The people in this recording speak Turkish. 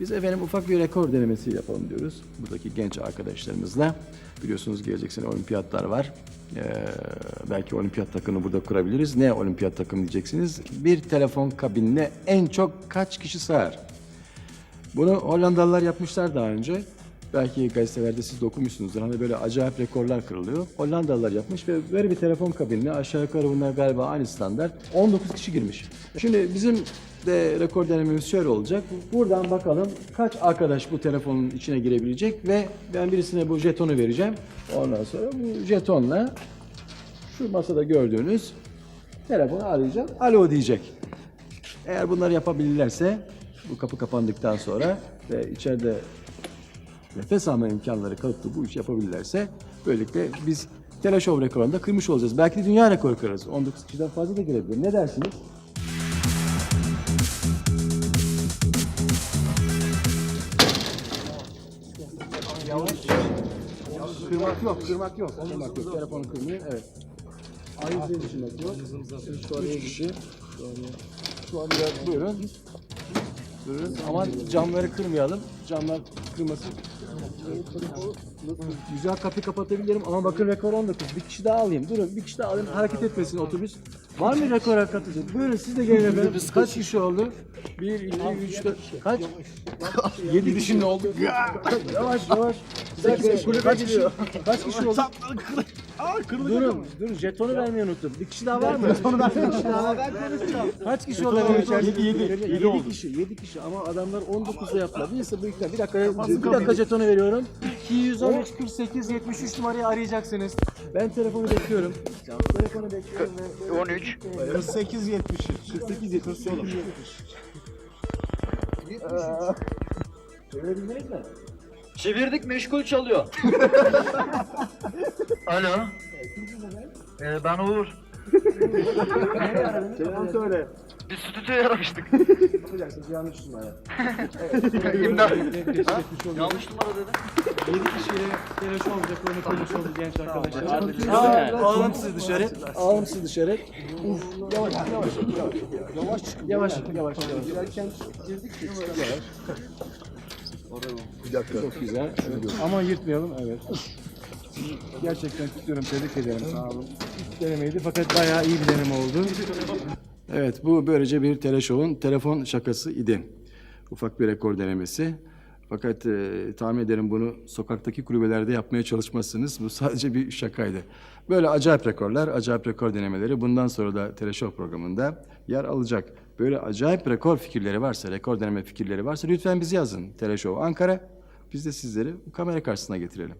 Biz efendim ufak bir rekor denemesi yapalım diyoruz. Buradaki genç arkadaşlarımızla. Biliyorsunuz gelecek sene olimpiyatlar var. Ee, belki olimpiyat takımını burada kurabiliriz. Ne olimpiyat takımı diyeceksiniz? Bir telefon kabinine en çok kaç kişi sığar? Bunu Hollandalılar yapmışlar daha önce. Belki gazetelerde siz de okumuşsunuzdur. Hani böyle acayip rekorlar kırılıyor. Hollandalılar yapmış ve böyle bir telefon kabinine aşağı yukarı bunlar galiba aynı standart. 19 kişi girmiş. Şimdi bizim de rekor denememiz şöyle olacak. Buradan bakalım kaç arkadaş bu telefonun içine girebilecek ve ben birisine bu jetonu vereceğim. Ondan sonra bu jetonla şu masada gördüğünüz telefonu arayacağım. Alo diyecek. Eğer bunları yapabilirlerse bu kapı kapandıktan sonra ve içeride nefes alma imkanları kalıplı bu işi yapabilirlerse böylelikle biz Teleshov rekorunu da kırmış olacağız. Belki de dünya rekoru kırarız. 19 kişiden fazla da girebilir. Ne dersiniz? Kırmak yok, kırmak yok. Kırmak yok. Telefonu kırmayın. Evet. Ayrıca düşünmek yok. Siz şu araya gitti. Şu anda buyurun. Buyurun. Ama camları kırmayalım. Camlar kırmasın. Güzel kapıyı kapatabilirim ama bakın rekor 19. Bir kişi daha alayım. Durun bir kişi daha alayım. Hareket etmesin otobüs. Var mı rekor katılacak? Buyurun siz de gelin efendim. Kaç kişi oldu? 1, 2, 3, 4. Kaç? 7 kişi ne oldu? yavaş yavaş. Kaç kişi? Kaç kişi oldu? Durun, durun. Jetonu vermeyi unuttum. Bir kişi daha var mı? Jetonu vermeyi kişi daha var. Kaç kişi oldu efendim içeride? 7, 7, 7, kişi, 7 kişi ama adamlar 19'da yaptılar. Neyse büyükler. Bir dakika, bir dakika jetonu veriyorum. 213 48 73 numarayı arayacaksınız. Ben telefonu bekliyorum. Telefonu bekliyorum ve 13. 48 70. 48 73 70. Çevirebildiniz mi? Çevirdik meşgul çalıyor. Alo. Ee, ben Uğur. Telefon söyle. Bir stüdyoya aramıştık. Yapacaksınız yanlış numara. İmdat. Yanlış numara dedi. 7 kişiyle telefon rekorunu koymuş oldu genç arkadaşlar. Alalım sizi dışarı. Alalım sizi dışarı. Uf, yavaş yavaş yavaş. Yavaş yavaş yavaş yavaş. Girerken girdik yavaş. Bir dakika. Çok güzel. Ama yırtmayalım. Evet. Gerçekten kutluyorum. Tebrik ederim. Sağ olun. İlk denemeydi fakat bayağı iyi bir deneme oldu. Evet bu böylece bir teleshow'un telefon şakası idi. Ufak bir rekor denemesi. Fakat e, tahmin ederim bunu sokaktaki kulübelerde yapmaya çalışmazsınız. Bu sadece bir şakaydı. Böyle acayip rekorlar, acayip rekor denemeleri bundan sonra da Teleshow programında yer alacak. Böyle acayip rekor fikirleri varsa, rekor deneme fikirleri varsa lütfen bizi yazın. Teleshow Ankara. Biz de sizleri kamera karşısına getirelim.